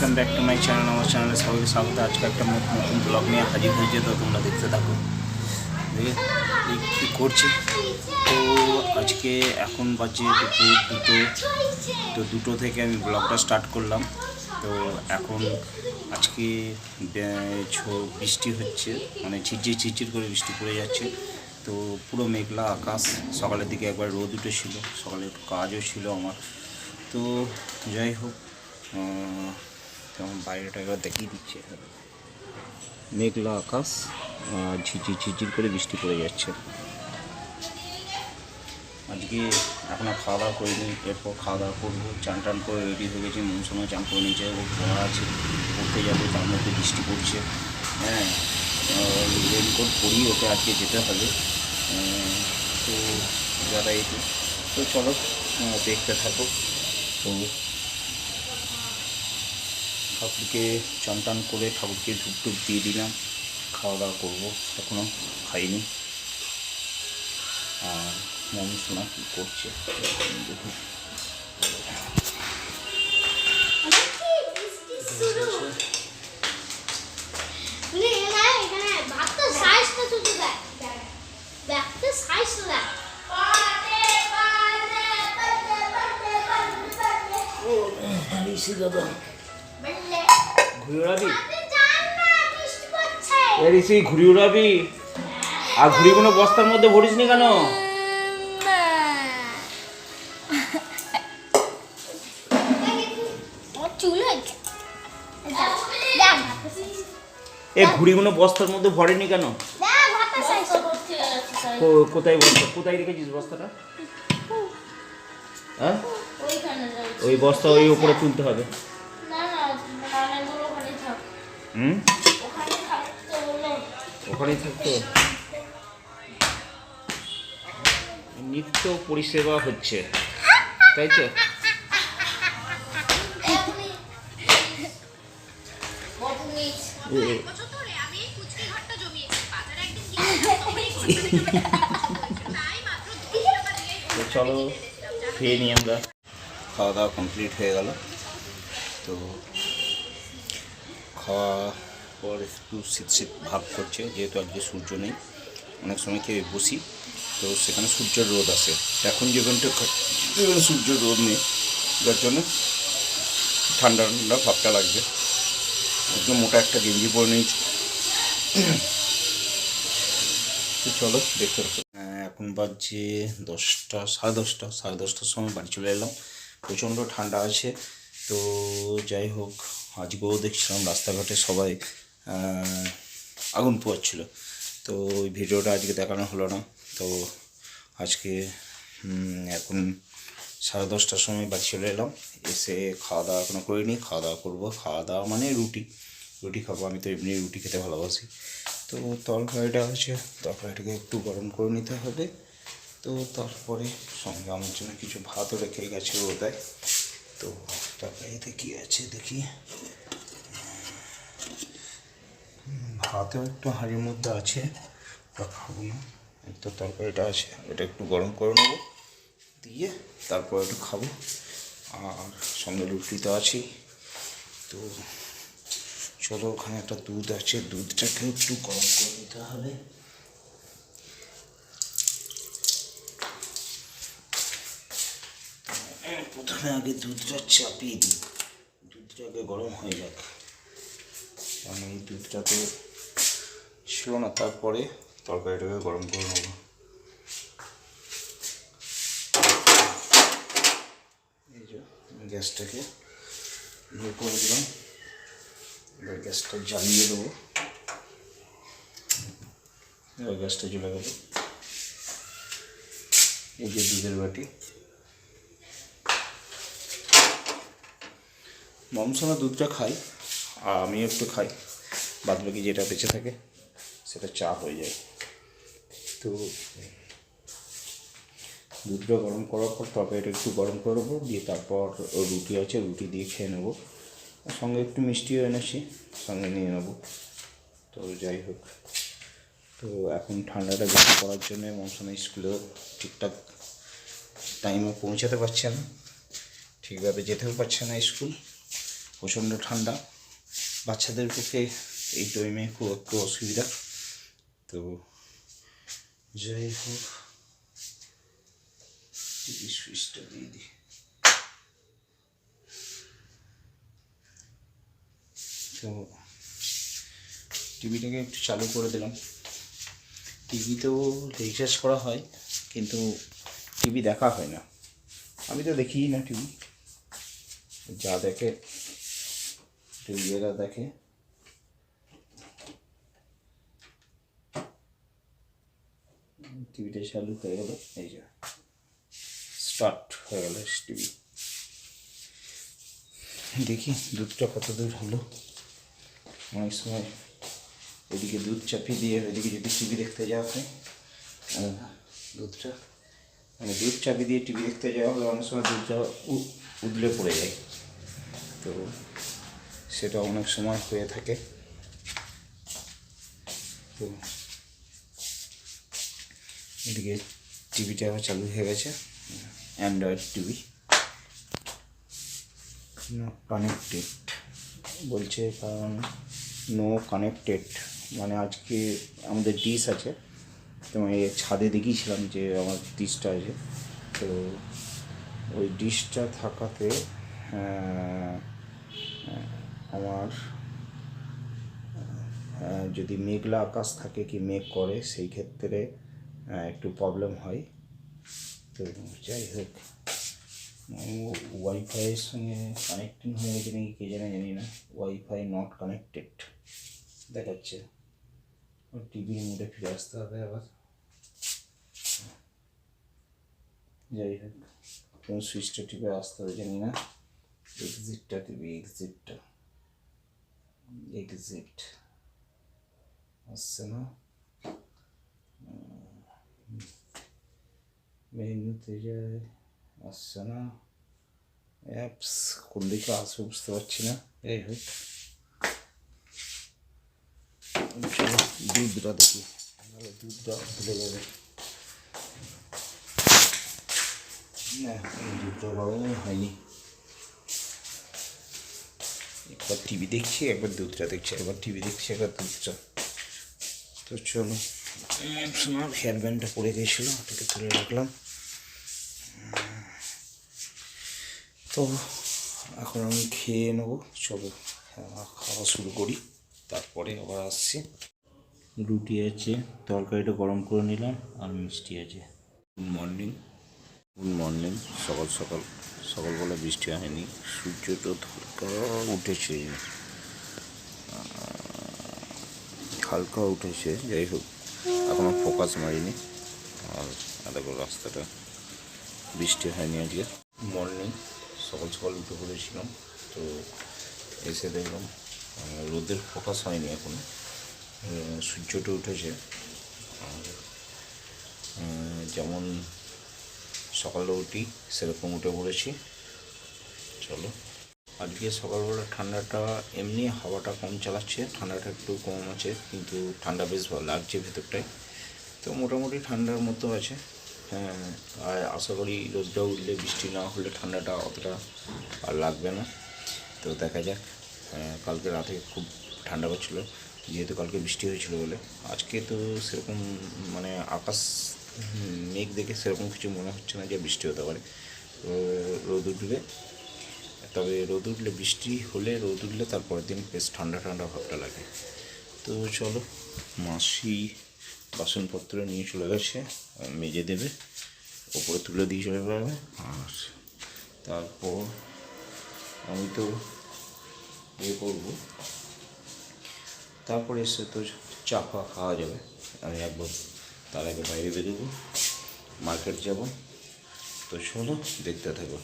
Welcome back to my channel আমার চ্যানেলে সবাইকে স্বাগত আজকে একটা নতুন ব্লগ নিয়ে হাজির হয়েছে তো তোমরা দেখতে থাকো কী করছে তো আজকে এখন বাজে দুপুর দুটো তো দুটো থেকে আমি ব্লগটা স্টার্ট করলাম। তো এখন আজকে বৃষ্টি হচ্ছে। মানে ঝিরঝির ঝিরঝির করে বৃষ্টি পড়ে যাচ্ছে। তো পুরো মেঘলা আকাশ। সকালের দিকে একবার রোদ উঠেছিল। সকালে একটু কাজও ছিল আমার। তো যাই হোক তেমন বাইরেটা একবার দেখিয়ে দিচ্ছে মেঘলা আকাশ ঝিঝির ঝিঝির করে বৃষ্টি পড়ে যাচ্ছে। আজকে এখনও খাওয়া দাওয়া করিনি, এরপর খাওয়া দাওয়া করব। চান টান করে রেডি হয়ে গেছি সময় চান করে নিচে ও পড়া আছে পড়তে যাবে, তার মধ্যে বৃষ্টি পড়ছে। হ্যাঁ রেনকোট পরিয়ে ওকে আজকে যেতে হবে। তো যারা এই তো চলো দেখতে থাকো। তো ঠাকুরকে চান টান করে ঠাকুরকে ধূপ টুপ দিয়ে দিলাম। খাওয়া দাওয়া করব এখনও খাইনি। আর মন শোনা কী করছে? দেখুন। ঘুরে উড়াবি পড়ছে। ঋষি ঘুরি উড়াবি আর ঘুড়িগুলো বস্তার মধ্যে ভরিস নি কেন এ ঘুড়িগুলো বস্তার মধ্যে ভরেনি কেন? কোথায় বস্তা? কোথায় রেখেছিস বস্তাটা? হ্যাঁ? ওই বস্তা ওই উপরে তুলতে হবে। হুম? ওখানে ওখানেই থাকতো। নিত্য পরিষেবা হচ্ছে। তাই তো? তো চলো, খেয়ে নিই আমরা। খাওয়া দাওয়া কমপ্লিট হয়ে গেল। তো খাওয়া পর একটু শীত শীত ভাব করছে যেহেতু আজকে সূর্য নেই অনেক সময় খেয়ে বসি। তো সেখানে সূর্যের রোদ আসে। এখন যেখানটা যেখানে সূর্যের রোদ নেই যার জন্য ঠান্ডা ঠান্ডা ভাবটা লাগবে। একদম মোটা একটা গেঞ্জি পরে নিয়েছি। তো চলো দেখতে হ্যাঁ, এখন বাজছে দশটা সাড়ে দশটা সাড়ে দশটার সময় বাড়ি চলে এলাম। প্রচণ্ড ঠান্ডা আছে। তো যাই হোক আজকেও দেখছিলাম, রাস্তাঘাটে সবাই আগুন পোয়াচ্ছিল তো ওই ভিডিওটা আজকে দেখানো হলো না। তো আজকে এখন সাড়ে দশটার সময় বাড়ি চলে এলাম। এসে খাওয়া দাওয়া এখনও করিনি, খাওয়া দাওয়া করব। খাওয়া দাওয়া মানে রুটি। রুটি খাব, আমি তো এমনি রুটি খেতে ভালোবাসি। তো তরকারিটা আছে তরকারিটাকে একটু গরম করে নিতে হবে। তো তারপরে সঙ্গে আমার জন্য কিছু ভাতও রেখে গেছে ও দেয় তো তরকারিতে কী আছে দেখি। ভাতও একটু হাঁড়ির মধ্যে আছে ওটা খাব না। তো তরকারিটা আছে, এটা একটু গরম করে নেব, দিয়ে তারপর একটু খাব। আর সঙ্গে রুটি তো আছেই। তো চলো ওখানে একটা দুধ আছে, দুধটাকে একটু গরম করে নিতে হবে হ্যাঁ, প্রথমে আগে দুধটা চাপিয়ে দিই। দুধটা আগে গরম হয়ে যাক। কারণ এই দুধটা তো ছিল না, তারপরে তরকারিটাকে গরম করে নেব। এই যে গ্যাসটাকে ইয়ে করে দিলাম। এবার গ্যাসটা জ্বালিয়ে দেবো। এবার গ্যাসটা জ্বলে গেল। এই যে দুধের বাটি। মমসনা দুধটা খাই, আর আমিও একটু খাই। বাদ বাকি যেটা বেঁচে থাকে, সেটা চা হয়ে যায়। তো, দুধটা গরম করার পর তরকারিটা একটু গরম করে দেবো দিয়ে তারপর রুটি আছে, রুটি দিয়ে খেয়ে নেব। সঙ্গে একটু মিষ্টিও এনেছি, সঙ্গে নিয়ে নেব। তো যাই হোক। তো এখন ঠান্ডাটা বেশি পড়ার জন্য মৌসুমি স্কুলেও ঠিকঠাক টাইমে পৌঁছাতে পারছে না। ঠিকভাবে যেতেও পারছে না স্কুল। প্রচণ্ড ঠান্ডা। বাচ্চাদের পক্ষে এই টাইমে খুব একটু অসুবিধা। তো যাই হোক, টিভি সুইচটা দিয়ে দিই। তো টিভিটাকে একটু চালু করে দিলাম। টিভিতেও রিচার্জ করা হয়, কিন্তু টিভি দেখা হয় না। আমি তো দেখিই না টিভি। যা দেখে টিভিরা দেখে। টিভিটা চালু হয়ে গেল, এই যে। স্টার্ট হয়ে গেল টিভি। দেখি দুধটা কত দূর হলো। অনেক সময় এদিকে দুধ চাপিয়ে দিয়ে এদিকে যদি টিভি দেখতে যাওয়া হয় দুধটা। মানে দুধ চাপিয়ে দিয়ে টিভি দেখতে যাওয়া হলে অনেক সময় দুধটা উদলে পড়ে যায়। তো সেটা অনেক সময় হয়ে থাকে। তো এদিকে টিভিটা আবার চালু হয়ে গেছে। Android TV. কানেক্টেড বলছে কারণ নো কানেক্টেড মানে আজকে আমাদের ডিশ আছে। তো আমি ছাদে দেখিয়েছিলাম যে আমার ডিশটা আছে। তো ওই ডিশটা থাকাতে আমার যদি মেঘলা আকাশ থাকে কি মেঘ করে, সেই ক্ষেত্রে একটু প্রবলেম হয়। তো যাই হোক ওয়াইফাইয়ের সঙ্গে কানেক্টিং হয়ে গেছে নাকি কে জানে, জানি না। ওয়াইফাই নট কানেক্টেড দেখাচ্ছে। টিভির মোডে ফিরে আসতে হবে আবার। যাই হোক, কোন সুইচটা টিপে আসতে হবে জানি না। এক্সিটটা টিভি এক্সিটটা এক্সিট আসছে না মেনুতে যায় আসছে না অ্যাপস কোন দিকে আসবে বুঝতে পারছি না যাই হোক দুধটা দেখি নাহলে দুধটা ভুলে যাবে না দুধটা গরমই হয়নি একবার টিভি দেখছি একবার দুধটা দেখছি একবার টিভি দেখছি একবার দুধটা। তো চলো হেয়ার ব্যান্ডটা পড়ে গিয়েছিল ওটাকে তুলে রাখলাম। তো এখন আমি খেয়ে নেব চলো হ্যাঁ, খাওয়া শুরু করি তারপরে আবার আসছি। রুটি আছে তরকারিটা গরম করে নিলাম আর মিষ্টি আছে। গুড মর্নিং গুড মর্নিং সকাল সকাল, সকালবেলা বৃষ্টি হয়নি। সূর্যটা উঠেছে। হালকা উঠেছে, যাই হোক। এখনও ফোকাস মারিনি। আর আর দেখো রাস্তাটা বৃষ্টি হয়নি আজকে। মর্নিং সকাল সকাল উঠে পড়েছিলাম, তো এসে দেখলাম রোদের ফোকাস হয়নি এখন। সূর্যটা উঠেছে। আর যেমন সকালে উঠি সেরকম উঠে পড়েছি। চলো। আজকে সকালবেলা ঠান্ডাটা এমনি হাওয়াটা কম চালাচ্ছে ঠান্ডাটা একটু কম আছে কিন্তু ঠান্ডা বেশ ভালো লাগছে ভেতরটায়। তো মোটামুটি ঠান্ডার মতো আছে। হ্যাঁ আর আশা করি রোদটা উঠলে বৃষ্টি না হলে ঠান্ডাটা অতটা আর লাগবে না। তো দেখা যাক হ্যাঁ, কালকে রাতে খুব ঠান্ডা করছিল যেহেতু কালকে বৃষ্টি হয়েছিল বলে। আজকে তো সেরকম মানে আকাশ মেঘ দেখে সেরকম কিছু মনে হচ্ছে না যে বৃষ্টি হতে পারে। রোদ উঠবে তবে রোদ উঠলে বৃষ্টি হলে, রোদ উঠলে তারপরের দিন বেশ ঠান্ডা ঠান্ডা ভাবটা লাগে। তো চলো, মাসি বাসনপত্র নিয়ে চলে গেছে, মেজে দেবে, ওপরে তুলে দিয়ে চলে যাবে, আর তারপর আমি তো ইয়ে করব। তারপরে এসে তো চা খাওয়া যাবে, আমি একবার তার আগে বাইরে বেরোবো মার্কেট যাব। তো শোনো দেখতে থাকো।